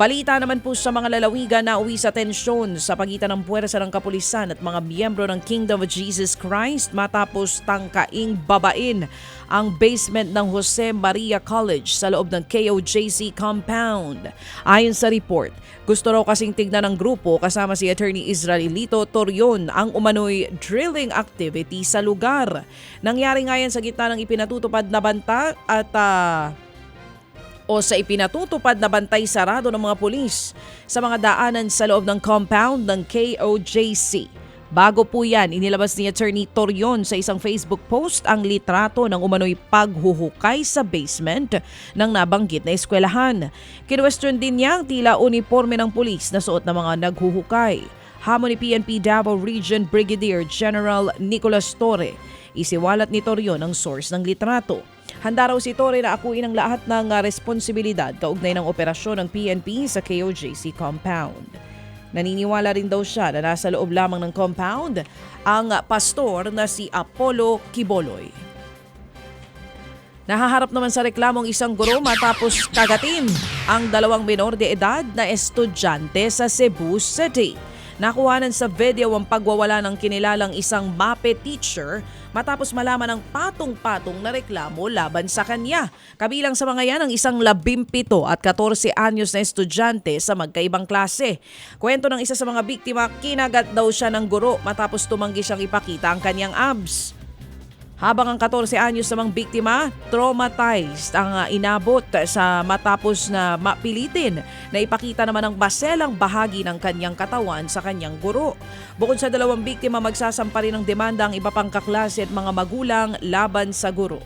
Balita naman po sa mga lalawigan na uwi sa tensyon sa pagitan ng puwersa ng kapulisan at mga miyembro ng Kingdom of Jesus Christ matapos tangkaing babain ang basement ng Jose Maria College sa loob ng KOJC compound. Ayon sa report, gusto raw kasing tignan ng grupo kasama si Attorney Israelito Torion ang umano'y drilling activity sa lugar. Nangyari nga yan sa gitna ng ipinatutupad na banta at ah, o sa ipinatutupad na bantay sarado ng mga pulis sa mga daanan sa loob ng compound ng KOJC. Bago po yan, inilabas ni Attorney Torion sa isang Facebook post ang litrato ng umano'y paghuhukay sa basement ng nabanggit na eskwelahan. Kinwestiyon din niya ang tila uniforme ng pulis na suot ng mga naghuhukay. Hamon ni PNP Davao Region Brigadier General Nicolas Torre. Isiwalat ni Torion ang source ng litrato. Handa raw si Torre na akuin ang lahat ng ah, responsibilidad kaugnay ng operasyon ng PNP sa KOJC compound. Naniniwala rin daw siya na nasa loob lamang ng compound ang pastor na si Apollo Kiboloy. Nahaharap naman sa reklamong isang guro matapos kagatin ang dalawang minor de edad na estudyante sa Cebu City. Nakuhanan sa video ang pagwawala ng kinilalang isang MAPE teacher matapos malaman ng patong-patong na reklamo laban sa kanya. Kabilang sa mga yan ang isang labimpito at 14 anyos na estudyante sa magkaibang klase. Kwento ng isa sa mga biktima, kinagat daw siya ng guro matapos tumanggi siyang ipakita ang kanyang abs. Habang ang 14 anyos namang biktima, traumatized ang ah, inabot sa matapos na mapilitin na ipakita naman ang baselang bahagi ng kanyang katawan sa kanyang guro. Bukod sa dalawang biktima, magsasampa rin ng demanda ang iba pang kaklase at mga magulang laban sa guro.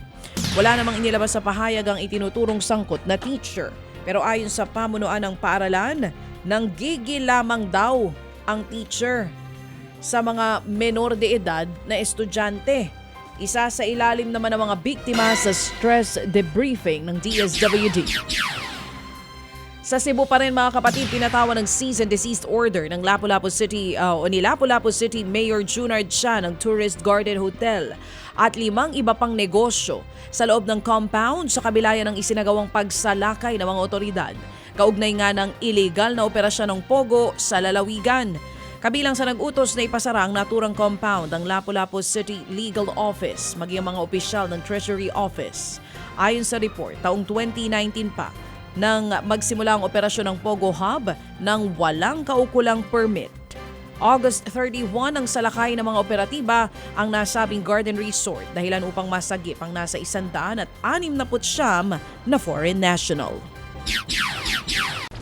Wala namang inilabas sa pahayag ang itinuturong sangkot na teacher. Pero ayon sa pamunuan ng paaralan, nang gigil lamang daw ang teacher sa mga menor de edad na estudyante. Isa sa ilalim naman ng mga biktima sa stress debriefing ng DSWD. Sa Cebu pa rin mga kapatid, pinatawan ng cease and desist order ng Lapu-Lapu City uh, o ni Lapu-Lapu City Mayor Junard Chan ng Tourist Garden Hotel at limang iba pang negosyo sa loob ng compound sa kabilayan ng isinagawang pagsalakay ng mga otoridad. Kaugnay nga ng illegal na operasyon ng Pogo sa lalawigan. Kabilang sa nag-utos na ipasara ang naturang compound ang Lapu-Lapu City Legal Office, maging mga opisyal ng Treasury Office. Ayon sa report, taong 2019 pa, nang magsimula ang operasyon ng Pogo Hub ng walang kaukulang permit. August 31 ang salakay ng mga operatiba ang nasabing Garden Resort dahilan upang masagip ang nasa isandaan at anim na putsyam na foreign national.